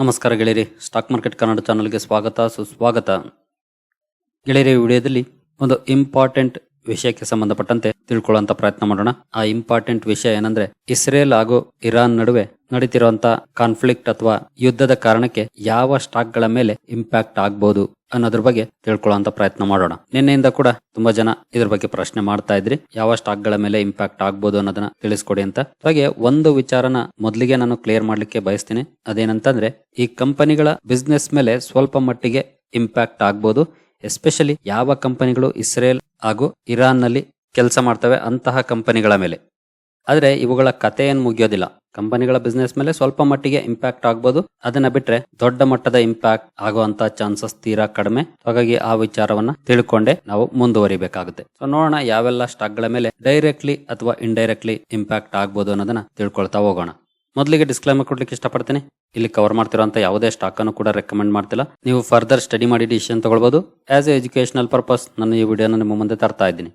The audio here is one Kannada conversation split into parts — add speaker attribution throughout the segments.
Speaker 1: ನಮಸ್ಕಾರ ಗೆಳೆಯರಿ ಸ್ಟಾಕ್ ಮಾರ್ಕೆಟ್ ಕನ್ನಡ ಚಾನಲ್ಗೆ ಸ್ವಾಗತ ಸುಸ್ವಾಗತ. ಗೆಳೆಯರಿ ವಿಡಿಯೋದಲ್ಲಿ ಒಂದು ಇಂಪಾರ್ಟೆಂಟ್ ವಿಷಯಕ್ಕೆ ಸಂಬಂಧಪಟ್ಟಂತೆ ತಿಳ್ಕೊಳ್ಳುವಂತ ಪ್ರಯತ್ನ ಮಾಡೋಣ. ಆ ಇಂಪಾರ್ಟೆಂಟ್ ವಿಷಯ ಏನಂದ್ರೆ, ಇಸ್ರೇಲ್ ಹಾಗೂ ಇರಾನ್ ನಡುವೆ ನಡೀತಿರುವಂತ ಕಾನ್ಫ್ಲಿಕ್ಟ್ ಅಥವಾ ಯುದ್ಧದ ಕಾರಣಕ್ಕೆ ಯಾವ ಸ್ಟಾಕ್ಗಳ ಮೇಲೆ ಇಂಪ್ಯಾಕ್ಟ್ ಆಗ್ಬಹುದು ಅನ್ನೋದ್ರ ಬಗ್ಗೆ ತಿಳ್ಕೊಳ್ಳುವಂತ ಪ್ರಯತ್ನ ಮಾಡೋಣ. ನಿನ್ನೆಯಿಂದ ಕೂಡ ತುಂಬಾ ಜನ ಇದ್ರ ಬಗ್ಗೆ ಪ್ರಶ್ನೆ ಮಾಡ್ತಾ ಇದ್ರಿ. ಯಾವ ಸ್ಟಾಕ್ಗಳ ಮೇಲೆ ಇಂಪ್ಯಾಕ್ಟ್ ಆಗ್ಬೋದು ಅನ್ನೋದನ್ನ ತಿಳಿಸ್ಕೊಡಿ ಅಂತ. ಹಾಗೆ ಒಂದು ವಿಚಾರನ ಮೊದಲಿಗೆ ನಾನು ಕ್ಲಿಯರ್ ಮಾಡ್ಲಿಕ್ಕೆ ಬಯಸ್ತೀನಿ. ಅದೇನಂತಂದ್ರೆ, ಈ ಕಂಪನಿಗಳ ಬಿಸ್ನೆಸ್ ಮೇಲೆ ಸ್ವಲ್ಪ ಮಟ್ಟಿಗೆ ಇಂಪ್ಯಾಕ್ಟ್ ಆಗ್ಬೋದು. ಎಸ್ಪೆಷಲಿ ಯಾವ ಕಂಪನಿಗಳು ಇಸ್ರೇಲ್ ಹಾಗೂ ಇರಾನ್ನಲ್ಲಿ ಕೆಲಸ ಮಾಡ್ತವೆ ಅಂತಹ ಕಂಪನಿಗಳ ಮೇಲೆ. ಆದರೆ ಇವುಗಳ ಕತೆ ಏನು ಮುಗಿಯೋದಿಲ್ಲ. ಕಂಪನಿಗಳ ಬಿಸ್ನೆಸ್ ಮೇಲೆ ಸ್ವಲ್ಪ ಮಟ್ಟಿಗೆ ಇಂಪ್ಯಾಕ್ಟ್ ಆಗ್ಬೋದು. ಅದನ್ನ ಬಿಟ್ರೆ ದೊಡ್ಡ ಮಟ್ಟದ ಇಂಪ್ಯಾಕ್ಟ್ ಆಗುವಂತ ಚಾನ್ಸಸ್ ತೀರಾ ಕಡಿಮೆ. ಹಾಗಾಗಿ ಆ ವಿಚಾರವನ್ನ ತಿಳ್ಕೊಂಡೆ ನಾವು ಮುಂದುವರಿಬೇಕಾಗುತ್ತೆ. ಸೊ ನೋಡೋಣ ಯಾವೆಲ್ಲ ಸ್ಟಾಕ್ಗಳ ಮೇಲೆ ಡೈರೆಕ್ಟ್ಲಿ ಅಥವಾ ಇಂಡೈರೆಕ್ಟ್ಲಿ ಇಂಪ್ಯಾಕ್ಟ್ ಆಗ್ಬೋದು ಅನ್ನೋದನ್ನ ತಿಳ್ಕೊಳ್ತಾ ಹೋಗೋಣ. ಮೊದಲಿಗೆ ಡಿಸ್ಕ್ಲೈಮರ್ ಕೊಡ್ಲಿಕ್ಕೆ ಇಷ್ಟಪಡ್ತೇನೆ. ಇಲ್ಲಿ ಕವರ್ ಮಾಡ್ತಿರೋಂಥ ಯಾವುದೇ ಸ್ಟಾಕ್ ಅನ್ನು ಕೂಡ ರೆಕಮೆಂಡ್ ಮಾಡ್ತಿಲ್ಲ. ನೀವು ಫರ್ದರ್ ಸ್ಟಡಿ ಮಾಡಿ ಡಿಸಿಷನ್ ತಗೊಳ್ಬಹುದು ಆಸ್ ಎ ಎಜುಕೇಶನಲ್ ಪರ್ಪಸ್ ನಾನು ಈ ವಿಡಿಯೋನ ನಿಮ್ಮ ಮುಂದೆ ತರ್ತಾ ಇದ್ದೀನಿ.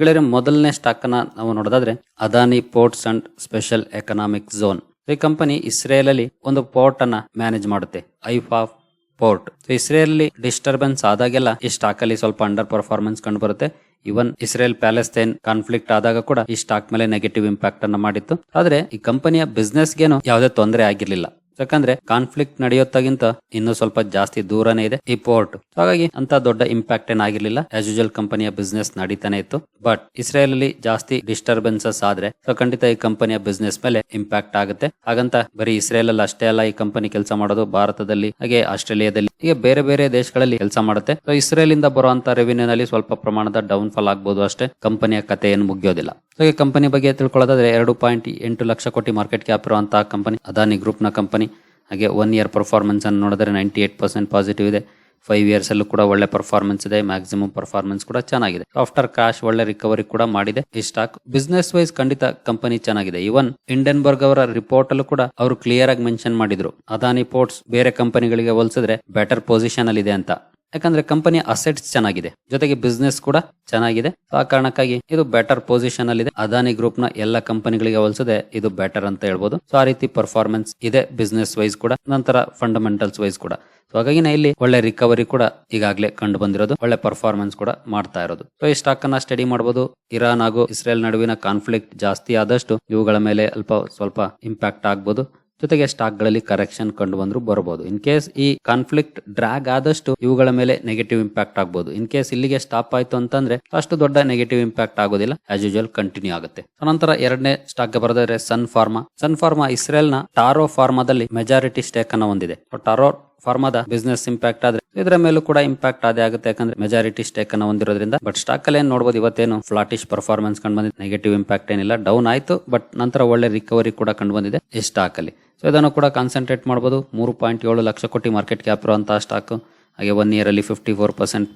Speaker 1: ಗೆಳೆಯರೆ ಮೊದಲನೇ ಸ್ಟಾಕ್ ಅನ್ನ ನಾವು ನೋಡೋದಾದ್ರೆ Adani ports and special economic zone ಈ ಕಂಪನಿ ಇಸ್ರೇಲ್ ಅಲ್ಲಿ ಒಂದು ಪೋರ್ಟ್ ಅನ್ನ ಮ್ಯಾನೇಜ್ ಮಾಡುತ್ತೆ. ಐಫಾ ಪೋರ್ಟ್ ಇಸ್ರೇಲ್ ಅಲ್ಲಿ ಡಿಸ್ಟರ್ಬೆನ್ಸ್ ಆದಾಗೆಲ್ಲ ಈ ಸ್ಟಾಕ್ ಅಲ್ಲಿ ಸ್ವಲ್ಪ ಅಂಡರ್ ಪರ್ಫಾರ್ಮೆನ್ಸ್ ಕಂಡು ಬರುತ್ತೆ. ಇವನ್ ಇಸ್ರೇಲ್ ಪ್ಯಾಲೆಸ್ತೈನ್ ಕಾನ್ಫ್ಲಿಕ್ಟ್ ಆದಾಗ ಕೂಡ ಈ ಸ್ಟಾಕ್ ಮೇಲೆ ನೆಗೆಟಿವ್ ಇಂಪ್ಯಾಕ್ಟ್ ಅನ್ನ ಮಾಡಿತ್ತು. ಆದ್ರೆ ಈ ಕಂಪನಿಯ ಬಿಸ್ನೆಸ್ ಗೆನು ಯಾವುದೇ ತೊಂದರೆ ಆಗಿರ್ಲಿಲ್ಲ. ಯಾಕಂದ್ರೆ ಕಾನ್ಫ್ಲಿಕ್ಟ್ ನಡೆಯೋತ್ತಗಿಂತ ಇನ್ನು ಸ್ವಲ್ಪ ಜಾಸ್ತಿ ದೂರನೇ ಇದೆ ಈ ಪೋರ್ಟ್ ಹಾಗಾಗಿ ಅಂತ ದೊಡ್ಡ ಇಂಪ್ಯಾಕ್ಟ್ ಏನಾಗಿರ್ಲಿಲ್ಲ ಆಸ್ ಯೂಜಲ್ ಕಂಪನಿಯ ಬಿಸ್ನೆಸ್ ನಡೀತಾನೆ ಇತ್ತು. ಬಟ್ ಇಸ್ರೇಲ್ ಅಲ್ಲಿ ಜಾಸ್ತಿ ಡಿಸ್ಟರ್ಬೆನ್ಸಸ್ ಆದ್ರೆ ಸೊ ಖಂಡಿತ ಈ ಕಂಪನಿಯ ಬಿಸ್ನೆಸ್ ಮೇಲೆ ಇಂಪ್ಯಾಕ್ಟ್ ಆಗುತ್ತೆ. ಹಾಗಂತ ಬರೀ ಇಸ್ರೇಲ್ ಅಲ್ಲಿ ಅಷ್ಟೇ ಅಲ್ಲ ಈ ಕಂಪನಿ ಕೆಲಸ ಮಾಡೋದು ಭಾರತದಲ್ಲಿ, ಹಾಗೆ ಆಸ್ಟ್ರೇಲಿಯಾದಲ್ಲಿ ಹೀಗೆ ಬೇರೆ ಬೇರೆ ದೇಶಗಳಲ್ಲಿ ಕೆಲಸ ಮಾಡುತ್ತೆ. ಸೊ ಇಸ್ರೇಲ್ ಇಂದ ಬರುವಂತ ರೆವಿನ್ಯೂ ನಲ್ಲಿ ಸ್ವಲ್ಪ ಪ್ರಮಾಣದ ಡೌನ್ ಫಾಲ್ ಆಗ್ಬಹುದು ಅಷ್ಟೇ. ಕಂಪನಿಯ ಕತೆ ಏನು ಮುಗಿಯೋದಿಲ್ಲ. ಹಾಗೆ ಕಂಪನಿ ಬಗ್ಗೆ ತಿಳ್ಕೊಳ್ಳೋದಾದ್ರೆ ಎರಡು ಪಾಯಿಂಟ್ ಎಂಟು ಲಕ್ಷ ಕೋಟಿ ಮಾರ್ಕೆಟ್ ಕ್ಯಾಪ್ ಇರುವಂತಹ ಕಂಪನಿ ಅದಾನಿ ಗ್ರೂಪ್ನ ಕಂಪನಿ. ಹಾಗೆ ಒನ್ ಇಯರ್ ಪರ್ಫಾರ್ಮೆನ್ಸ್ ಅನ್ನು ನೋಡಿದ್ರೆ ನೈಂಟಿ ಏಟ್ ಪರ್ಸೆಂಟ್ ಪಾಸಿಟಿವ್ ಇದೆ. ಫೈವ್ ಇಯರ್ಸ್ ಅಲ್ಲೂ ಕೂಡ ಒಳ್ಳೆ ಪರ್ಫಾರ್ಮೆನ್ಸ್ ಇದೆ ಮ್ಯಾಕ್ಸಿಮಮ್ ಪರ್ಫಾರ್ಮೆನ್ಸ್ ಕೂಡ ಚೆನ್ನಾಗಿದೆ. ಆಫ್ಟರ್ ಕ್ಯಾಶ್ ಒಳ್ಳೆ ರಿಕವರಿ ಕೂಡ ಮಾಡಿದೆ. ಈ ಸ್ಟಾಕ್ ಬಿಸ್ನೆಸ್ ವೈಸ್ ಖಂಡಿತ ಕಂಪನಿ ಚೆನ್ನಾಗಿದೆ. ಇವನ್ ಇಂಡನ್ಬರ್ಗ್ ಅವರ ರಿಪೋರ್ಟ್ ಅಲ್ಲೂ ಕೂಡ ಅವರು ಕ್ಲಿಯರ್ ಆಗಿ ಮೆನ್ಷನ್ ಮಾಡಿದ್ರು. ಅದಾನಿ ಪೋರ್ಟ್ಸ್ ಬೇರೆ ಕಂಪನಿಗಳಿಗೆ ಹೋಲಿಸಿದ್ರೆ ಬೆಟರ್ ಪೊಸಿಷನ್ ಅಲ್ಲಿ ಇದೆ ಅಂತ. ಯಾಕಂದ್ರೆ ಕಂಪನಿ ಅಸೆಟ್ಸ್ ಚೆನ್ನಾಗಿದೆ. ಜೊತೆಗೆ ಬಿಸ್ನೆಸ್ ಕೂಡ ಚೆನ್ನಾಗಿದೆ. ಆ ಕಾರಣಕ್ಕಾಗಿ ಇದು ಬೆಟರ್ ಪೊಸಿಷನ್ ಅಲ್ಲಿ ಇದೆ ಅದಾನಿ ಗ್ರೂಪ್ನ ಎಲ್ಲ ಕಂಪನಿಗಳಿಗೆ ಹೋಲಿಸದೆ ಇದು ಬೆಟರ್ ಅಂತ ಹೇಳ್ಬೋದು. ಸೊ ಆ ರೀತಿ ಪರ್ಫಾರ್ಮೆನ್ಸ್ ಇದೆ ಬಿಸ್ನೆಸ್ ವೈಸ್ ಕೂಡ. ನಂತರ ಫಂಡಮೆಂಟಲ್ಸ್ ವೈಸ್ ಕೂಡ. ಸೊ ಹಾಗಾಗಿ ಇಲ್ಲಿ ಒಳ್ಳೆ ರಿಕವರಿ ಕೂಡ ಈಗಾಗಲೇ ಕಂಡು ಬಂದಿರೋದು. ಒಳ್ಳೆ ಪರ್ಫಾರ್ಮೆನ್ಸ್ ಕೂಡ ಮಾಡ್ತಾ ಇರೋದು. ಸೊ ಈ ಸ್ಟಾಕ್ ಅನ್ನ ಸ್ಟಡಿ ಮಾಡಬಹುದು ಇರಾನ್ ಹಾಗೂ ಇಸ್ರೇಲ್ ನಡುವಿನ ಕಾನ್ಫ್ಲಿಕ್ಟ್ ಜಾಸ್ತಿ ಆದಷ್ಟು ಇವುಗಳ ಮೇಲೆ ಅಲ್ಪ ಸ್ವಲ್ಪ ಇಂಪ್ಯಾಕ್ಟ್ ಆಗ್ಬೋದು. ಜೊತೆಗೆ ಸ್ಟಾಕ್ಗಳಲ್ಲಿ ಕರೆಕ್ಷನ್ ಕಂಡು ಬಂದ್ರು ಬರಬಹುದು ಇನ್ ಕೇಸ್ ಈ ಕಾನ್ಫ್ಲಿಕ್ಟ್ ಡ್ರಾಗ್ ಆದಷ್ಟು ಇವುಗಳ ಮೇಲೆ ನೆಗೆಟಿವ್ ಇಂಪ್ಯಾಕ್ಟ್ ಆಗಬಹುದು ಇನ್ ಕೇಸ್ ಇಲ್ಲಿಗೆ ಸ್ಟಾಪ್ ಆಯ್ತು ಅಂತಂದ್ರೆ ಅಷ್ಟು ದೊಡ್ಡ ನೆಗೆಟಿವ್ ಇಂಪ್ಯಾಕ್ಟ್ ಆಗೋದಿಲ್ಲ. ಆಸ್ ಯೂಶುವಲ್ ಕಂಟಿನ್ಯೂ ಆಗುತ್ತೆ. ನಂತರ ಎರಡನೇ ಸ್ಟಾಕ್ಗೆ ಬರೆದ್ರೆ ಸನ್ ಫಾರ್ಮಾ ಸನ್ ಫಾರ್ಮಾ ಇಸ್ರೇಲ್ನ ಟಾರೋ ಫಾರ್ಮಾದಲ್ಲಿ ಮೆಜಾರಿಟಿ ಸ್ಟೇಕ್ ಅನ್ನ ಹೊಂದಿದೆ. ಟಾರೋ ಫಾರ್ಮಾದ ಬಿಸ್ನೆಸ್ ಇಂಪ್ಯಾಕ್ಟ್ ಆದ್ರೆ ಇದರ ಮೇಲೂ ಕೂಡ ಇಂಪ್ಯಾಕ್ಟ್ ಅದೇ ಆಗುತ್ತೆ. ಯಾಕಂದ್ರೆ ಮೆಜಾರಿಟಿ ಸ್ಟೇಕ್ ಅನ್ನ ಹೊಂದಿರೋದ್ರಿಂದ ಬಟ್ ಸ್ಟಾಕ್ ಅಲ್ಲಿ ಏನ್ ನೋಡಬಹುದು ಇವತ್ತೇನು ಫ್ಲಾಟಿಶ್ ಪರ್ಫಾರ್ಮೆನ್ಸ್ ಕಂಡು ಬಂದಿದೆ ನೆಗೆಟಿವ್ ಇಂಪ್ಯಾಕ್ಟ್ ಏನಿಲ್ಲ ಡೌನ್ ಆಯ್ತು ಬಟ್ ನಂತರ ಒಳ್ಳೆ ರಿಕವರಿ ಕೂಡ ಕಂಡು ಬಂದಿದೆ ಈ ಸ್ಟಾಕ್ ಅಲ್ಲಿ. ಸೊ ಇದನ್ನು ಕೂಡ ಕಾನ್ಸಂಟ್ರೇಟ್ ಮಾಡಬಹುದು ಮೂರು ಪಾಯಿಂಟ್ ಏಳು ಲಕ್ಷ ಕೋಟಿ ಮಾರ್ಕೆಟ್ ಕ್ಯಾಪ್ ಇರುವಂತಹ ಸ್ಟಾಕ್ ಹಾಗೆ ಒನ್ ಇಯರ್ ಅಲ್ಲಿ ಫಿಫ್ಟಿ ಫೋರ್ ಪರ್ಸೆಂಟ್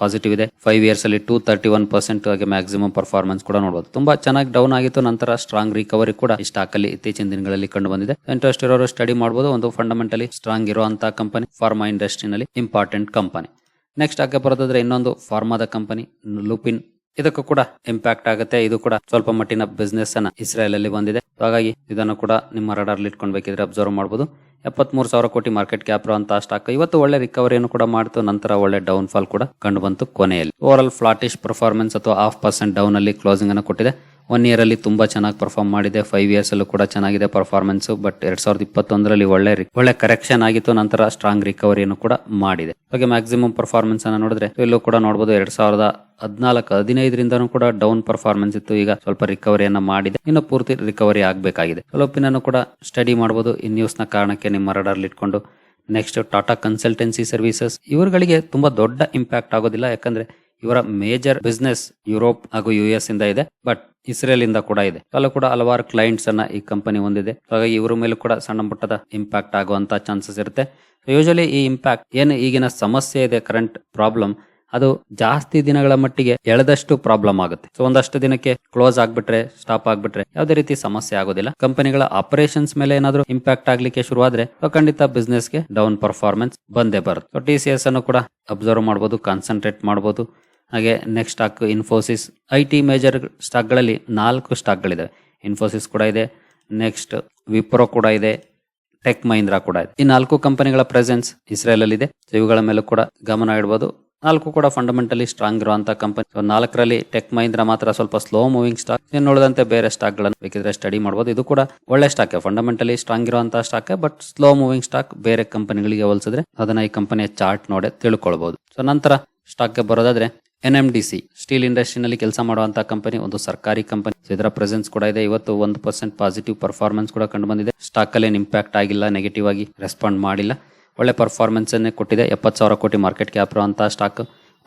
Speaker 1: ಪಾಸಿಟಿವ್ ಇದೆ. ಫೈವ್ ಇಯರ್ಸ್ ಅಲ್ಲಿ ಟೂ ತರ್ಟಿ ಒನ್ ಪರ್ಸೆಂಟ್ ಹಾಗೆ ಮ್ಯಾಕ್ಸಿಮಮ್ ಪರ್ಫಾರ್ಮೆನ್ಸ್ ಕೂಡ ನೋಡಬಹುದು ತುಂಬಾ ಚೆನ್ನಾಗಿ ಡೌನ್ ಆಗಿತ್ತು, ನಂತರ ಸ್ಟ್ರಾಂಗ್ ರಿಕವರಿ ಕೂಡ ಈ ಸ್ಟಾಕ್ ಅಲ್ಲಿ ಇತ್ತೀಚಿನ ದಿನಗಳಲ್ಲಿ ಕಂಡು ಬಂದಿದೆ. ಇಂಟ್ರೆಸ್ಟ್ ಇರೋರು ಸ್ಟಡಿ ಮಾಡಬಹುದು ಒಂದು ಫಂಡಮೆಂಟಲಿ ಸ್ಟ್ರಾಂಗ್ ಇರುವಂತಹ ಕಂಪನಿ ಫಾರ್ಮಾ ಇಂಡಸ್ಟ್ರಿನಲ್ಲಿ ಇಂಪಾರ್ಟೆಂಟ್ ಕಂಪನಿ ನೆಕ್ಸ್ಟ್ ಹಾಗೆ ಬರೋದಾದ್ರೆ ಇನ್ನೊಂದು ಫಾರ್ಮಾದ ಕಂಪನಿ ಲುಪಿನ್ ಇದಕ್ಕೂ ಕೂಡ ಇಂಪ್ಯಾಕ್ಟ್ ಆಗುತ್ತೆ, ಇದು ಕೂಡ ಸ್ವಲ್ಪ ಮಟ್ಟಿನ ಬಿಸ್ನೆಸ್ ಅನ್ನ ಇಸ್ರೇಲ್ ಅಲ್ಲಿ ಬಂದಿದೆ. ಹಾಗಾಗಿ ಇದನ್ನು ಕೂಡ ನಿಮ್ಮ ರಡಾರ್ ಇಟ್ಕೊಂಡ್ಬೇಕಿದ್ರೆ ಅಬ್ಸರ್ವ್ ಮಾಡಬಹುದು ಎಪ್ಪತ್ಮೂರು ಸಾವಿರ ಕೋಟಿ ಮಾರ್ಕೆಟ್ ಕ್ಯಾಪ್ ಅಂತ ಸ್ಟಾಕ್ ಇವತ್ತು ಒಳ್ಳೆ ರಿಕವರಿಯನ್ನು ಕೂಡ ಮಾಡಿತು. ನಂತರ ಒಳ್ಳೆ ಡೌನ್ ಫಾಲ್ ಕೂಡ ಕಂಡು ಬಂತು ಕೊನೆಯಲ್ಲಿ. ಓವರ್ ಆಲ್ ಫ್ಲಾಟಿಶ್ ಪರ್ಫಾರ್ಮೆನ್ಸ್ ಅಥವಾ ಹಾಫ್ ಪರ್ಸೆಂಟ್ ಡೌನ್ ಅಲ್ಲಿ ಕ್ಲೋಸಿಂಗ್ ಅನ್ನು ಕೊಟ್ಟಿದೆ. ಒನ್ ಇಯರಲ್ಲಿ ತುಂಬ ಚೆನ್ನಾಗಿ ಪರ್ಫಾರ್ಮ್ ಮಾಡಿದೆ. ಫೈವ್ ಇಯರ್ಸ್ ಅಲ್ಲೂ ಕೂಡ ಚೆನ್ನಾಗಿದೆ ಪರ್ಫಾರ್ಮೆನ್ಸ್ ಬಟ್ ಎರಡ್ ಸಾವಿರದ ಇಪ್ಪತ್ತೊಂದರಲ್ಲಿ ಒಳ್ಳೆ ಒಳ್ಳೆ ಕರೆಕ್ಷನ್ ಆಗಿತ್ತು, ನಂತರ ಸ್ಟ್ರಾಂಗ್ ರಿಕವರಿಯನ್ನು ಕೂಡ ಮಾಡಿದೆ. ಹಾಗೆ ಮ್ಯಾಕ್ಸಿಮಮ್ ಪರ್ಫಾರ್ಮೆನ್ಸ್ ಅನ್ನು ನೋಡಿದ್ರೆ, ಇಲ್ಲೂ ಕೂಡ ನೋಡಬಹುದು ಎರಡ್ ಸಾವಿರದ ಹದಿನಾಲ್ಕು, ಹದಿನೈದರಿಂದನೂ ಕೂಡ ಡೌನ್ ಪರ್ಫಾರ್ಮೆನ್ಸ್ ಇತ್ತು. ಈಗ ಸ್ವಲ್ಪ ರಿಕವರಿಯನ್ನು ಮಾಡಿದೆ. ಇನ್ನು ಪೂರ್ತಿ ರಿಕವರಿ ಆಗಬೇಕಾಗಿದೆ. ಲೋಪಿನನ್ನು ಕೂಡ ಸ್ಟಡಿ ಮಾಡಬಹುದು ಈ ನ್ಯೂಸ್ನ ಕಾರಣಕ್ಕೆ ನಿಮ್ಮ ರಡಾರ್ ಇಟ್ಕೊಂಡು. ನೆಕ್ಸ್ಟ್ ಟಾಟಾ ಕನ್ಸಲ್ಟೆನ್ಸಿ ಸರ್ವಿಸಸ್ ಇವರುಗಳಿಗೆ ತುಂಬಾ ದೊಡ್ಡ ಇಂಪ್ಯಾಕ್ಟ್ ಆಗೋದಿಲ್ಲ. ಯಾಕಂದ್ರೆ ಇವರ ಮೇಜರ್ ಬಿಸ್ನೆಸ್ ಯುರೋಪ್ ಹಾಗೂ ಯು ಎಸ್ ಇಂದ ಇದೆ, ಬಟ್ ಇಸ್ರೇಲ್ ಇಂದ ಕೂಡ ಇದೆ. ಅಲ್ಲೂ ಕೂಡ ಹಲವಾರು ಕ್ಲೈಂಟ್ಸ್ ಅನ್ನ ಈ ಕಂಪನಿ ಹೊಂದಿದೆ. ಹಾಗಾಗಿ ಇವರ ಮೇಲೂ ಕೂಡ ಸಣ್ಣ ಮಟ್ಟದ ಇಂಪ್ಯಾಕ್ಟ್ ಆಗುವಂತ ಚಾನ್ಸಸ್ ಇರುತ್ತೆ. ಯೂಶಲಿ ಈ ಇಂಪ್ಯಾಕ್ಟ್ ಏನು ಈಗಿನ ಸಮಸ್ಯೆ ಇದೆ ಕರೆಂಟ್ ಪ್ರಾಬ್ಲಮ್ ಅದು ಜಾಸ್ತಿ ದಿನಗಳ ಮಟ್ಟಿಗೆ ಎಳೆದಷ್ಟು ಪ್ರಾಬ್ಲಮ್ ಆಗುತ್ತೆ. ಸೊ ಒಂದಷ್ಟು ದಿನಕ್ಕೆ ಕ್ಲೋಸ್ ಆಗ್ಬಿಟ್ರೆ ಸ್ಟಾಪ್ ಆಗ್ಬಿಟ್ರೆ ಯಾವುದೇ ರೀತಿ ಸಮಸ್ಯೆ ಆಗೋದಿಲ್ಲ. ಕಂಪನಿಗಳ ಆಪರೇಷನ್ಸ್ ಮೇಲೆ ಏನಾದರೂ ಇಂಪ್ಯಾಕ್ಟ್ ಆಗ್ಲಿಕ್ಕೆ ಶುರುವಾದ್ರೆ ಖಂಡಿತ ಬಿಸ್ನೆಸ್ಗೆ ಡೌನ್ ಪರ್ಫಾರ್ಮೆನ್ಸ್ ಬಂದೇ ಬರುತ್ತೆ. ಸೊ ಟಿ ಸಿ ಎಸ್ ಅನ್ನು ಕೂಡ ಅಬ್ಸರ್ವ್ ಮಾಡಬಹುದು ಕಾನ್ಸಂಟ್ರೇಟ್ ಮಾಡಬಹುದು ಹಾಗೆ next stock Infosys I T major ಸ್ಟಾಕ್ಗಳಲ್ಲಿ ನಾಲ್ಕು ಸ್ಟಾಕ್ಗಳಿದೆ ಇನ್ಫೋಸಿಸ್ ಕೂಡ ಇದೆ. ನೆಕ್ಸ್ಟ್ ವಿಪ್ರೋ ಕೂಡ ಇದೆ. ಟೆಕ್ ಮಹೀಂದ್ರಾ ಕೂಡ ಇದೆ. ಈ ನಾಲ್ಕು ಕಂಪನಿಗಳ ಪ್ರೆಸೆನ್ಸ್ ಇಸ್ರೇಲ್ ಅಲ್ಲಿ ಇದೆ ಇವುಗಳ ಮೇಲೂ ಕೂಡ ಗಮನ ಇಡಬಹುದು ನಾಲ್ಕು ಕೂಡ ಫಂಡಮೆಂಟಲಿ ಸ್ಟ್ರಾಂಗ್ ಇರುವಂತಹ ಕಂಪನಿ ನಾಲ್ಕರಲ್ಲಿ ಟೆಕ್ ಮಹೀಂದ್ರ ಮಾತ್ರ ಸ್ವಲ್ಪ ಸ್ಲೋ ಮೂವಿಂಗ್ ಸ್ಟಾಕ್ ಇನ್ನು ಉಳಿದಂತೆ ಬೇರೆ ಸ್ಟಾಕ್ಗಳನ್ನು ಬೇಕಿದ್ರೆ ಸ್ಟಡಿ ಮಾಡಬಹುದು ಇದು ಕೂಡ ಒಳ್ಳೆ ಸ್ಟಾಕ್ ಫಂಡಮೆಂಟಲಿ ಸ್ಟ್ರಾಂಗ್ ಇರುವಂತಹ stock but slow moving stock ಬೇರೆ ಕಂಪನಿಗಳಿಗೆ ಹೋಲಿಸಿದ್ರೆ ಅದನ್ನ ಈ ಕಂಪನಿಯ ಚಾರ್ಟ್ ನೋಡಿ ತಿಳ್ಕೊಳ್ಬಹುದು ಸೊ ನಂತರ ಸ್ಟಾಕ್ಗೆ ಬರೋದಾದ್ರೆ N M D C steel ಇಂಡಸ್ಟ್ರಿನಲ್ಲಿ ಕೆಲಸ ಮಾಡುವಂತಹ ಕಂಪನಿ ಒಂದು ಸರ್ಕಾರಿ ಕಂಪನಿ ಇದರ ಪ್ರೆಸೆನ್ಸ್ ಕೂಡ ಇದೆ. ಇವತ್ತು ಒಂದು ಪರ್ಸೆಂಟ್ ಪಾಸಿಟಿವ್ ಪರ್ಫಾರ್ಮೆನ್ಸ್ ಕೂಡ ಕಂಡು ಬಂದಿದೆ. ಸ್ಟಾಕ್ ಅಲ್ಲಿ ಇಂಪ್ಯಾಕ್ಟ್ ಆಗಿಲ್ಲ ನೆಗೆಟಿವ್ ಆಗಿ ರೆಸ್ಪಾಂಡ್ ಮಾಡಿಲ್ಲ. ಒಳ್ಳೆ ಪರ್ಫಾರ್ಮೆನ್ಸನ್ನೇ ಕೊಟ್ಟಿದೆ. ಎಪ್ಪತ್ತು ಸಾವಿರ ಕೋಟಿ ಮಾರ್ಕೆಟ್ ಕ್ಯಾಪ್ ಇರುವಂತಹ ಸ್ಟಾಕ್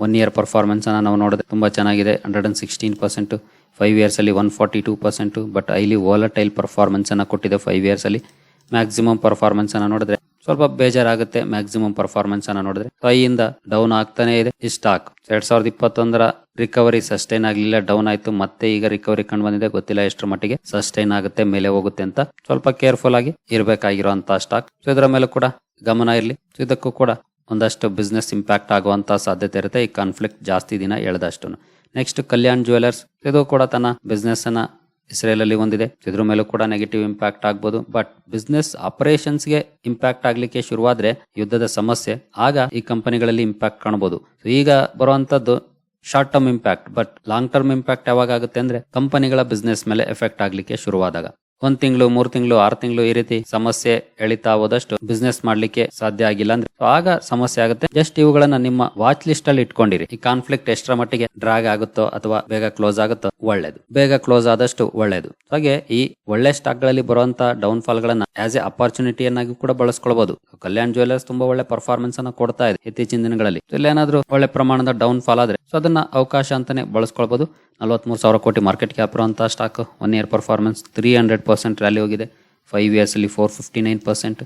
Speaker 1: ಒನ್ ಇಯರ್ ಪರ್ಫಾರ್ಮೆನ್ಸನ್ನು ನಾವು ನೋಡಿದ್ರೆ ತುಂಬಾ ಚೆನ್ನಾಗಿದೆ. Hundred and sixteen percent five years ಅಲ್ಲಿ one forty two percent but highly volatile ಪರ್ಫಾರ್ಮೆನ್ಸನ್ನು ಕೊಟ್ಟಿದೆ ಫೈವ್ ಇಯರ್ಸ್ ಅಲ್ಲಿ. ಮ್ಯಾಕ್ಸಿಮಮ್ ಪರ್ಫಾರ್ಮೆನ್ಸನ್ನು ನೋಡಿದ್ರೆ ಸ್ವಲ್ಪ ಬೇಜಾರಾಗುತ್ತೆ. ಮ್ಯಾಕ್ಸಿಮಮ್ ಪರ್ಫಾರ್ಮೆನ್ಸನ್ನು ನೋಡಿದ್ರೆ ಕೈಯಿಂದ ಡೌನ್ ಆಗ್ತಾನೆ ಇದೆ ಈ ಸ್ಟಾಕ್ ಎರಡು ಸಾವಿರದ ಇಪ್ಪತ್ತೊಂದರ ರಿಕವರಿ ಸಸ್ಟೈನ್ ಆಗಲಿಲ್ಲ. ಡೌನ್ ಆಯಿತು. ಮತ್ತೆ ಈಗ ರಿಕವರಿ ಕಂಡು ಬಂದಿದೆ. ಗೊತ್ತಿಲ್ಲ ಎಷ್ಟರ ಮಟ್ಟಿಗೆ ಸಸ್ಟೈನ್ ಆಗುತ್ತೆ, ಮೇಲೆ ಹೋಗುತ್ತೆ ಅಂತ ಸ್ವಲ್ಪ ಕೇರ್ಫುಲ್ ಆಗಿ ಇರಬೇಕಾಗಿರುವಂತಹ ಸ್ಟಾಕ್ ಸೊ ಇದರ ಮೇಲೆ ಕೂಡ ಗಮನ ಇರಲಿ. ಸೊ ಇದಕ್ಕೂ ಕೂಡ ಒಂದಷ್ಟು ಬಿಸ್ನೆಸ್ ಇಂಪ್ಯಾಕ್ಟ್ ಆಗುವಂಥ ಸಾಧ್ಯತೆ ಇರುತ್ತೆ. ಈ ಕಾನ್ಫ್ಲಿಕ್ಟ್ ಜಾಸ್ತಿ ದಿನ ಎಳೆದಷ್ಟು ನೆಕ್ಸ್ಟ್ ಕಲ್ಯಾಣ್ ಜ್ಯುವೆಲರ್ಸ್ ಇದು ಕೂಡ ತನ್ನ ಬಿಸ್ನೆಸ್ ಇಸ್ರೇಲಲ್ಲಿ ಹೊಂದಿದೆ. ಇದ್ರ ಮೇಲೂ ಕೂಡ ನೆಗೆಟಿವ್ ಇಂಪ್ಯಾಕ್ಟ್ ಆಗ್ಬೋದು. ಬಟ್ ಬಿಸ್ನೆಸ್ ಆಪರೇಷನ್ಸ್ಗೆ ಇಂಪ್ಯಾಕ್ಟ್ ಆಗ್ಲಿಕ್ಕೆ ಶುರುವಾದ್ರೆ ಯುದ್ಧದ ಸಮಸ್ಯೆ. ಆಗ ಈ ಕಂಪನಿಗಳಲ್ಲಿ ಇಂಪ್ಯಾಕ್ಟ್ ಕಾಣಬಹುದು ಈಗ ಬರುವಂತದ್ದು short term impact but long term impact ಯಾವಾಗ ಆಗುತ್ತೆ ಅಂದ್ರೆ ಕಂಪನಿಗಳ ಬಿಸ್ನೆಸ್ ಮೇಲೆ ಎಫೆಕ್ಟ್ ಆಗ್ಲಿಕ್ಕೆ ಶುರುವಾದಾಗ. ಒಂದ್ ತಿಂಗಳು, ಮೂರ್ ತಿಂಗಳು, ಆರು ತಿಂಗಳು ಈ ರೀತಿ ಸಮಸ್ಯೆ ಎಳಿತಾ ಹೋದಷ್ಟು ಬಿಸ್ನೆಸ್ ಮಾಡ್ಲಿಕ್ಕೆ ಸಾಧ್ಯ ಆಗಿಲ್ಲ ಅಂದ್ರೆ ಆಗ ಸಮಸ್ಯೆ ಆಗುತ್ತೆ. ಜಸ್ಟ್ ಇವುಗಳನ್ನ ನಿಮ್ಮ ವಾಚ್ ಲಿಸ್ಟ್ ಅಲ್ಲಿ ಇಟ್ಕೊಂಡಿರಿ. ಈ ಕಾನ್ಫ್ಲಿಕ್ಟ್ ಎಷ್ಟರ ಮಟ್ಟಿಗೆ ಡ್ರಾಗ್ ಆಗುತ್ತೋ ಅಥವಾ ಬೇಗ ಕ್ಲೋಸ್ ಆಗುತ್ತೋ ಒಳ್ಳೇದು. ಬೇಗ ಕ್ಲೋಸ್ ಆದಷ್ಟು ಒಳ್ಳೇದು. ಹಾಗೆ ಈ ಒಳ್ಳೆ ಸ್ಟಾಕ್ಗಳಲ್ಲಿ ಬರುವಂತ ಡೌನ್ ಫಾಲ್ ಗಳನ್ನ ಆಸ್ ಎ ಅಪಾರ್ಚುನಿಟಿಯನ್ನಾಗಿ ಕೂಡ ಬಳಸ್ಕೊಳ್ಬಹುದು ಕಲ್ಯಾಣ್ ಜ್ಯುವೆಲ್ಲರ್ಸ್ ತುಂಬಾ ಒಳ್ಳೆ ಪರ್ಫಾರ್ಮೆನ್ಸ್ ಅನ್ನ ಕೊಡ್ತಾ ಇದೆ ಇತ್ತೀಚಿನ ದಿನಗಳಲ್ಲಿ. ಇಲ್ಲಿ ಏನಾದ್ರೂ ಒಳ್ಳೆ ಪ್ರಮಾಣದ ಡೌನ್ ಫಾಲ್ ಆದ್ರೆ ಸೊ ಅದನ್ನ ಅವಕಾಶ ಅಂತಾನೆ ಬಳಸ್ಕೊಳ್ಬಹುದು ನಲವತ್ಮೂರು ಸಾವಿರ ಕೋಟಿ ಮಾರ್ಕೆಟ್ ಕ್ಯಾಪ್ ಇರುವಂತಹ stock one year performance three hundred percent rally ಹೋಗಿದೆ. ಫೈವ್ ಇಯರ್ಸ್ ಅಲ್ಲಿ four fifty nine percent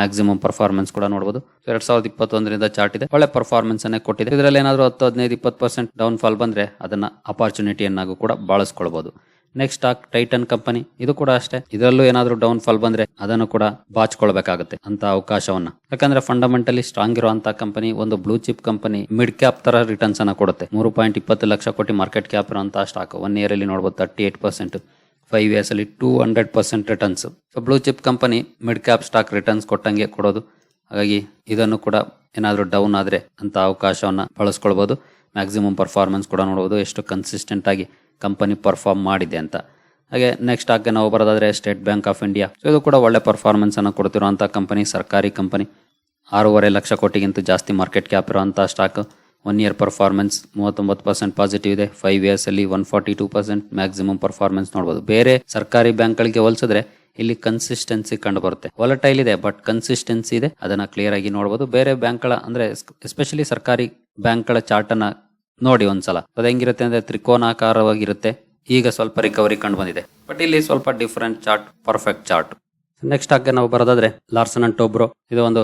Speaker 1: maximum performance ಕೂಡ ನೋಡಬಹುದು ಎರಡ್ ಸಾವಿರದ ಇಪ್ಪತ್ತೊಂದರಿಂದ ಚಾರ್ಟ್ ಇದೆ. ಒಳ್ಳೆ ಪರ್ಫಾರ್ಮೆನ್ಸ್ ಅನ್ನೇ ಕೊಟ್ಟಿದೆ. ಇದರಲ್ಲಿ ಏನಾದರೂ ಹತ್ತು, ಹದಿನೈದು, ಇಪ್ಪತ್ತು ಪರ್ಸೆಂಟ್ ಡೌನ್ ಫಾಲ್ ಬಂದ್ರೆ ಅದನ್ನ ಅಪಾರ್ಚುನಿಟಿಯನ್ನಾಗೂ ಕೂಡ ಬಳಸ್ಕೊಳ್ಬಹುದು ನೆಕ್ಸ್ಟ್ ಸ್ಟಾಕ್ ಟೈಟನ್ ಕಂಪನಿ ಇದು ಕೂಡ ಅಷ್ಟೇ. ಇದರಲ್ಲೂ ಏನಾದರೂ ಡೌನ್ ಫಾಲ್ ಬಂದ್ರೆ ಅದನ್ನು ಕೂಡ ಬಾಚ್ಕೊಳ್ಬೇಕಾಗುತ್ತೆ ಅಂತ ಅವಕಾಶವನ್ನ. ಯಾಕಂದ್ರೆ ಫಂಡಮೆಂಟಲಿ ಸ್ಟ್ರಾಂಗ್ ಇರುವಂತಹ ಕಂಪನಿ ಒಂದು blue chip company mid cap ತರ ರಿಟರ್ನ್ಸ್ ಅನ್ನ ಕೊಡುತ್ತೆ. ಮೂರು ಪಾಯಿಂಟ್ ಇಪ್ಪತ್ತು ಲಕ್ಷ ಕೋಟಿ ಮಾರ್ಕೆಟ್ ಕ್ಯಾಪ್ ಇರುವಂತಹ ಸ್ಟಾಕ್ ಒನ್ ಇಯರ್ ಅಲ್ಲಿ ನೋಡಬಹುದು thirty eight percent five years ಅಲ್ಲಿ two hundred percent returns so blue chip company mid cap stock returns ಕೊಟ್ಟಂಗೆ ಕೊಡೋದು. ಹಾಗಾಗಿ ಇದನ್ನು ಕೂಡ ಏನಾದರೂ ಡೌನ್ ಆದರೆ ಅಂತ ಅವಕಾಶವನ್ನು ಬಳಸ್ಕೊಳ್ಬೋದು. ಮ್ಯಾಕ್ಸಿಮಮ್ ಪರ್ಫಾರ್ಮೆನ್ಸ್ ಕೂಡ ನೋಡ್ಬೋದು. ಎಷ್ಟು ಕನ್ಸಿಸ್ಟೆಂಟ್ ಆಗಿ ಕಂಪನಿ ಪರ್ಫಾರ್ಮ್ ಮಾಡಿದೆ ಅಂತ. ಹಾಗೆ ನೆಕ್ಸ್ಟ್ ಆಗಿ ನಾವು ಬರೋದಾದರೆ State Bank of India so ಇದು ಕೂಡ ಒಳ್ಳೆ ಪರ್ಫಾರ್ಮೆನ್ಸನ್ನು ಕೊಡ್ತಿರುವಂಥ ಕಂಪನಿ ಸರ್ಕಾರಿ ಕಂಪನಿ ಆರೂವರೆ ಲಕ್ಷ ಕೋಟಿಗಿಂತ ಜಾಸ್ತಿ ಮಾರ್ಕೆಟ್ ಕ್ಯಾಪ್ ಇರೋವಂಥ ಸ್ಟಾಕ್ ಒನ್ ಇಯರ್ ಪರ್ಫಾರ್ಮೆನ್ಸ್ ಮೂವತ್ತೊಂಬತ್ತು ಪರ್ಸೆಂಟ್ ಪಾಸಿಟಿವ್ ಇದೆ. ಫೈವ್ ಇಯರ್ಸ್ ಅಲ್ಲಿ one forty two percent maximum performance ನೋಡಬಹುದು ಬೇರೆ ಸರ್ಕಾರಿ ಬ್ಯಾಂಕ್ಗಳಿಗೆ ಹೋಲಿಸಿದ್ರೆ ಇಲ್ಲಿ ಕನ್ಸಿಸ್ಟೆನ್ಸಿ ಕಂಡು ಬರುತ್ತೆ ವಾಲಟೈಲ್ ಇದೆ ಬಟ್ ಕನ್ಸಿಸ್ಟೆನ್ಸಿ ಇದೆ. ಅದನ್ನ ಕ್ಲಿಯರ್ ಆಗಿ ನೋಡಬಹುದು ಬೇರೆ ಬ್ಯಾಂಕ್ಗಳ ಅಂದ್ರೆ ಎಸ್ಪೆಷಲಿ ಸರ್ಕಾರಿ ಬ್ಯಾಂಕ್ಗಳ ಚಾರ್ಟ್ ಅನ್ನ ನೋಡಿ ಒಂದ್ಸಲ. ಅದು ಹೆಂಗಿರುತ್ತೆ ಅಂದ್ರೆ ತ್ರಿಕೋನಾಕಾರವಾಗಿರುತ್ತೆ. ಈಗ ಸ್ವಲ್ಪ ರಿಕವರಿ ಕಂಡು ಬಂದಿದೆ ಬಟ್ ಇಲ್ಲಿ ಸ್ವಲ್ಪ different chart perfect chart next ಆಗ ನಾವು ಬರೋದಾದ್ರೆ ಲಾರ್ಸನ್ ಅಂಡ್ ಟೋಬ್ರೋ ಇದು ಒಂದು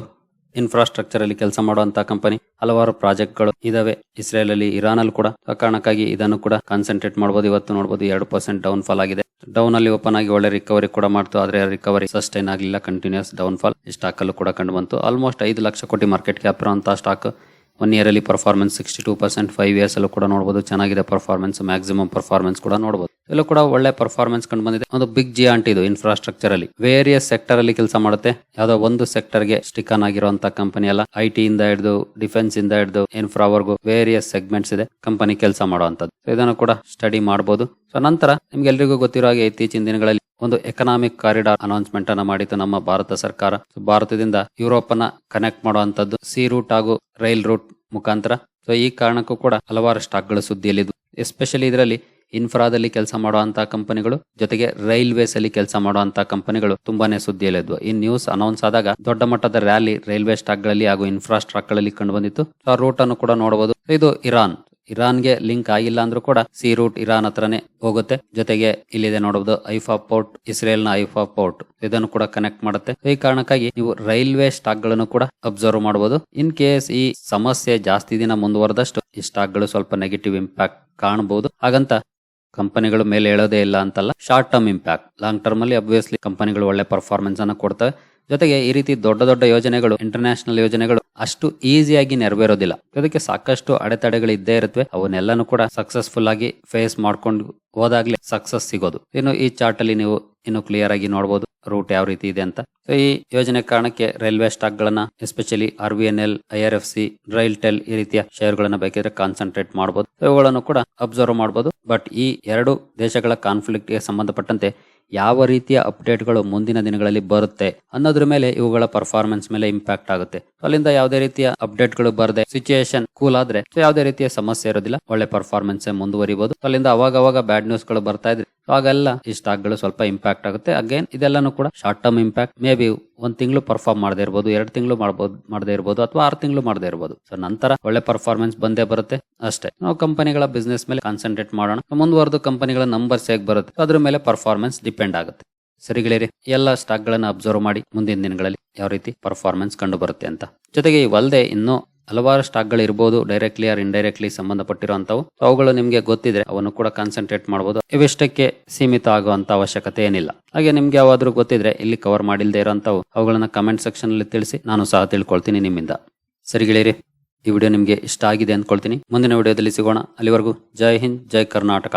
Speaker 1: ಇನ್ಫ್ರಾಸ್ಟ್ರಕ್ಚರ್ ಅಲ್ಲಿ ಕೆಲಸ ಮಾಡುವಂತಹ ಕಂಪನಿ ಹಲವಾರು ಪ್ರಾಜೆಕ್ಟ್ಗಳು ಇದಾವೆ. ಇಸ್ರೇಲ್ ಅಲ್ಲಿ ಇರಾನ್ ಅಲ್ಲಿ ಕೂಡ. ಆ ಕಾರಣಕ್ಕಾಗಿ ಇದನ್ನು ಕೂಡ ಕಾನ್ಸಂಟ್ರೇಟ್ ಮಾಡಬಹುದು ಇವತ್ತು ನೋಡಬಹುದು ಎರಡು ಪರ್ಸೆಂಟ್ ಡೌನ್ ಫಾಲ್ ಆಗಿದೆ. ಡೌನ್ ಅಲ್ಲಿ ಓಪನ್ ಆಗಿ ಒಳ್ಳೆ ರಿಕವರಿ ಕೂಡ ಮಾಡ್ತು. ಆದ್ರೆ ರಿಕವರಿ ಸಸ್ಟೈನ್ ಆಗಲಿಲ್ಲ. ಕಂಟಿನ್ಯೂಸ್ ಡೌನ್ ಫಾಲ್ ಸ್ಟಾಕ್ ಅಲ್ಲೂ ಕೂಡ ಕಂಡು ಬಂತು. ಆಲ್ಮೋಸ್ಟ್ ಐದು ಲಕ್ಷ ಕೋಟಿ ಮಾರ್ಕೆಟ್ ಕ್ಯಾಪ್ ಇರುವಂತಹ ಸ್ಟಾಕ್ ಒನ್ ಇಯರ್ ಅಲ್ಲಿ performance sixty two percent five years ಅಲ್ಲೂ ಕೂಡ ನೋಡಬಹುದು ಚೆನ್ನಾಗಿದೆ ಪರ್ಫಾರ್ಮೆನ್ಸ್ ಮ್ಯಾಕ್ಸಿಮಮ್ ಪರ್ಫಾರ್ಮೆನ್ಸ್ ಕೂಡ ನೋಡಬಹುದು ಇಲ್ಲೂ ಕೂಡ ಒಳ್ಳೆ ಪರ್ಫಾರ್ಮೆನ್ಸ್ ಕಂಡು ಬಂದಿದೆ. ಒಂದು ಬಿಗ್ ಜಿಯಾಂಟ್ ಇದು ಇನ್ಫ್ರಾಸ್ಟ್ರಕ್ಚರ್ ಅಲ್ಲಿ. ವೇರಿಯಸ್ ಸೆಕ್ಟರ್ ಅಲ್ಲಿ ಕೆಲಸ ಮಾಡುತ್ತೆ. ಯಾವುದೋ ಒಂದು ಸೆಕ್ಟರ್ಗೆ ಸ್ಟಿಕ್ ಆನ್ ಆಗಿರುವಂತಹ ಕಂಪನಿ ಅಲ್ಲ. ಐ ಟಿ ಇಂದ ಹಿಡಿದು ಡಿಫೆನ್ಸ್ ಇಂದ ಹಿಡಿದು ಇನ್ಫ್ರಾವರ್ಗು ವೇರಿಯಸ್ ಸೆಗ್ಮೆಂಟ್ಸ್ ಇದೆ. ಕಂಪನಿ ಕೆಲಸ ಮಾಡುವಂತದ್ದು ಇದನ್ನು ಕೂಡ ಸ್ಟಡಿ ಮಾಡಬಹುದು ಸೊ ನಂತರ ನಿಮ್ಗೆ ಎಲ್ರಿಗೂ ಗೊತ್ತಿರೋ ಹಾಗೆ ಇತ್ತೀಚಿನ ದಿನಗಳಲ್ಲಿ ಒಂದು ಎಕನಾಮಿಕ್ ಕಾರಿಡಾರ್ ಅನೌನ್ಸ್ಮೆಂಟ್ ಅನ್ನ ಮಾಡಿತ್ತು ನಮ್ಮ ಭಾರತ ಸರ್ಕಾರ. ಭಾರತದಿಂದ ಯುರೋಪ್ ಅನ್ನ ಕನೆಕ್ಟ್ ಮಾಡುವಂತದ್ದು ಸಿ ರೂಟ್ ಹಾಗೂ ರೈಲ್ ರೂಟ್ ಮುಖಾಂತರ. ಸೊ ಈ ಕಾರಣಕ್ಕೂ ಕೂಡ ಹಲವಾರು ಸ್ಟಾಕ್ಗಳು ಸುದ್ದಿಯಲ್ಲಿದ್ದು ಎಸ್ಪೆಷಲಿ ಇದರಲ್ಲಿ ಇನ್ಫ್ರಾದಲ್ಲಿ ಕೆಲಸ ಮಾಡುವಂತಹ ಕಂಪನಿಗಳು ಜೊತೆಗೆ ರೈಲ್ವೇಸ್ ಅಲ್ಲಿ ಕೆಲಸ ಮಾಡುವಂತಹ ಕಂಪನಿಗಳು ತುಂಬಾನೇ ಸುದ್ದಿಯಲ್ಲಿದ್ವು. ಈ ನ್ಯೂಸ್ ಅನೌನ್ಸ್ ಆದಾಗ ದೊಡ್ಡ ಮಟ್ಟದ ರ್ಯಾಲಿ ರೈಲ್ವೆ ಸ್ಟಾಕ್ಗಳಲ್ಲಿ ಹಾಗೂ ಇನ್ಫ್ರಾಸ್ಟ್ರಕ್ಗಳಲ್ಲಿ ಕಂಡು ಬಂದಿತ್ತು. ಆ ರೂಟ್ ಅನ್ನು ಕೂಡ ನೋಡಬಹುದು. ಇದು ಇರಾನ್. ಇರಾನ್ಗೆ ಲಿಂಕ್ ಆಗಿಲ್ಲ ಅಂದ್ರೂ ಕೂಡ ಸಿ ರೂಟ್ ಇರಾನ್ ಹತ್ರನೇ ಹೋಗುತ್ತೆ. ಜೊತೆಗೆ ಇಲ್ಲಿದೆ ನೋಡಬಹುದು ಐಫಾ ಪೋರ್ಟ್ ಇಸ್ರೇಲ್ನ ಐಫಾ ಪೋರ್ಟ್. ಇದನ್ನು ಕೂಡ ಕನೆಕ್ಟ್ ಮಾಡುತ್ತೆ. ಈ ಕಾರಣಕ್ಕಾಗಿ ನೀವು ರೈಲ್ವೆ ಸ್ಟಾಕ್ಗಳನ್ನು ಕೂಡ ಅಬ್ಸರ್ವ್ ಮಾಡಬಹುದು ಇನ್ ಕೇಸ್ ಈ ಸಮಸ್ಯೆ ಜಾಸ್ತಿ ದಿನ ಮುಂದುವರೆದಷ್ಟು ಈ ಸ್ಟಾಕ್ಗಳು ಸ್ವಲ್ಪ ನೆಗೆಟಿವ್ ಇಂಪ್ಯಾಕ್ಟ್ ಕಾಣಬಹುದು ಹಾಗಂತ ಕಂಪನಿಗಳು ಮೇಲೆ ಹೇಳೋದೇ ಇಲ್ಲ ಅಂತಲ್ಲ short term impact long term ಅಲ್ಲಿ ಅಬ್ವಿಯಸ್ಲಿ ಕಂಪನಿಗಳು ಒಳ್ಳೆ ಪರ್ಫಾರ್ಮೆನ್ಸ್ ಅನ್ನ ಕೊಡ್ತವೆ. ಜೊತೆಗೆ ಈ ರೀತಿ ದೊಡ್ಡ ದೊಡ್ಡ ಯೋಜನೆಗಳು ಇಂಟರ್ನ್ಯಾಷನಲ್ ಯೋಜನೆಗಳು ಅಷ್ಟು ಈಸಿಯಾಗಿ ನೆರವೇರೋದಿಲ್ಲ. ಅದಕ್ಕೆ ಸಾಕಷ್ಟು ಅಡೆತಡೆಗಳು ಇದ್ದೇ ಇರುತ್ತವೆ ಅವನ್ನೆಲ್ಲಾನು ಕೂಡ ಸಕ್ಸಸ್ಫುಲ್ ಆಗಿ ಫೇಸ್ ಮಾಡ್ಕೊಂಡು ಹೋದಾಗ್ಲೇ ಸಕ್ಸಸ್ ಸಿಗೋದು. ಇನ್ನು ಈ ಚಾರ್ಟ್ ಅಲ್ಲಿ ನೀವು ಇನ್ನು ಕ್ಲಿಯರ್ ಆಗಿ ನೋಡಬಹುದು ರೂಟ್ ಯಾವ ರೀತಿ ಇದೆ ಅಂತ. ಸೊ ಈ ಯೋಜನೆ ಕಾರಣಕ್ಕೆ ರೈಲ್ವೆ ಸ್ಟಾಕ್ ಗಳನ್ನ especially R V N L I R F C RailTel ಈ ರೀತಿಯ ಶೇರ್ ಗಳನ್ನ ಬೇಕಿದ್ರೆ ಕಾನ್ಸಂಟ್ರೇಟ್ ಮಾಡಬಹುದು ಇವುಗಳನ್ನು ಕೂಡ ಅಬ್ಸರ್ವ್ ಮಾಡಬಹುದು ಬಟ್ ಈ ಎರಡು ದೇಶಗಳ ಕಾನ್ಫ್ಲಿಕ್ಟ್ಗೆ ಸಂಬಂಧಪಟ್ಟಂತೆ ಯಾವ ರೀತಿಯ ಅಪ್ಡೇಟ್ಗಳು ಮುಂದಿನ ದಿನಗಳಲ್ಲಿ ಬರುತ್ತೆ ಅನ್ನೋದ್ರ ಮೇಲೆ ಇವುಗಳ ಪರ್ಫಾರ್ಮೆನ್ಸ್ ಮೇಲೆ ಇಂಪ್ಯಾಕ್ಟ್ ಆಗುತ್ತೆ. ಅಲ್ಲಿಂದ ಯಾವುದೇ ರೀತಿಯ ಅಪ್ಡೇಟ್ಗಳು ಬರದೆ ಸಿಚುಯೇಷನ್ ಕೂಲ್ ಆದ್ರೆ ಯಾವುದೇ ರೀತಿಯ ಸಮಸ್ಯೆ ಇರೋದಿಲ್ಲ, ಒಳ್ಳೆ ಪರ್ಫಾರ್ಮೆನ್ಸ್ ಮುಂದುವರಿಬಹುದು ಅಲ್ಲಿಂದ ಅವಾಗ ಅವಾಗ ಬ್ಯಾಡ್ ನ್ಯೂಸ್ಗಳು ಬರ್ತಾ ಇದ್ರೆ so ಆಗೆಲ್ಲ ಈ ಸ್ಟಾಕ್ಗಳು ಸ್ವಲ್ಪ ಇಂಪ್ಯಾಕ್ಟ್ ಆಗುತ್ತೆ. ಅಗೇನ್ ಇದೆಲ್ಲಾನು ಕೂಡ short term impact may be ಒಂದ್ ತಿಂಗಳು ಪರ್ಫಾರ್ಮ್ ಮಾಡದೇ ಇರಬಹುದು ಎರಡು ತಿಂಗಳು ಮಾಡಬಹುದು ಮಾಡದೇ ಇರಬಹುದು ಅಥವಾ ಆರು ತಿಂಗಳು ಮಾಡದೇ ಇರಬಹುದು ಸೊ ನಂತರ ಒಳ್ಳೆ ಪರ್ಫಾರ್ಮೆನ್ಸ್ ಬಂದೇ ಬರುತ್ತೆ. ಅಷ್ಟೇ. ನಾವು ಕಂಪನಿಗಳ ಬಿಸ್ನೆಸ್ ಮೇಲೆ ಕಾನ್ಸಂಟ್ರೇಟ್ ಮಾಡೋಣ. ಮುಂದುವರೆದು ಕಂಪನಿಗಳ ನಂಬರ್ಸ್ ಹೇಗೆ ಬರುತ್ತೆ? ಅದ್ರ ಮೇಲೆ ಪರ್ಫಾರ್ಮೆನ್ಸ್ ಡಿಪೆಂಡ್ ಆಗುತ್ತೆ. ಸರಿಗಳಿರಿ ಎಲ್ಲ ಸ್ಟಾಕ್ ಗಳನ್ನ ಅಬ್ಸರ್ವ್ ಮಾಡಿ ಮುಂದಿನ ದಿನಗಳಲ್ಲಿ ಯಾವ ರೀತಿ ಪರ್ಫಾರ್ಮೆನ್ಸ್ ಕಂಡು ಬರುತ್ತೆ ಅಂತ. ಜೊತೆಗೆ ಇವಲ್ಲದೆ ಇನ್ನೂ ಹಲವಾರು ಸ್ಟಾಕ್ಗಳು ಇರಬಹುದು ಡೈರೆಕ್ಟ್ಲಿ ಆರ್ ಇಂಡೈರೆಕ್ಟ್ಲಿ ಸಂಬಂಧಪಟ್ಟಿರುವಂತವು ಅವುಗಳು ನಿಮಗೆ ಗೊತ್ತಿದ್ರೆ ಅವನ್ನು ಕೂಡ ಕಾನ್ಸಂಟ್ರೇಟ್ ಮಾಡಬಹುದು ಇವಿಷ್ಟಕ್ಕೆ ಸೀಮಿತ ಆಗುವಂತ ಅವಶ್ಯಕತೆ ಏನಿಲ್ಲ. ಹಾಗೆ ನಿಮ್ಗೆ ಯಾವಾದ್ರೂ ಗೊತ್ತಿದ್ರೆ ಇಲ್ಲಿ ಕವರ್ ಮಾಡಿಲ್ದೇ ಇರೋಂತವು ಅವುಗಳನ್ನ ಕಮೆಂಟ್ ಸೆಕ್ಷನ್ ಅಲ್ಲಿ ತಿಳಿಸಿ, ನಾನು ಸಹ ತಿಳ್ಕೊಳ್ತೀನಿ ನಿಮ್ಮಿಂದ. ಸರಿ ಗೆಳೆಯರಿ, ಈ ವಿಡಿಯೋ ನಿಮ್ಗೆ ಇಷ್ಟ ಆಗಿದೆ ಅಂದ್ಕೊಳ್ತೀನಿ. ಮುಂದಿನ ವಿಡಿಯೋದಲ್ಲಿ ಸಿಗೋಣ. ಅಲ್ಲಿವರೆಗೂ ಜೈ ಹಿಂದ್, ಜೈ ಕರ್ನಾಟಕ.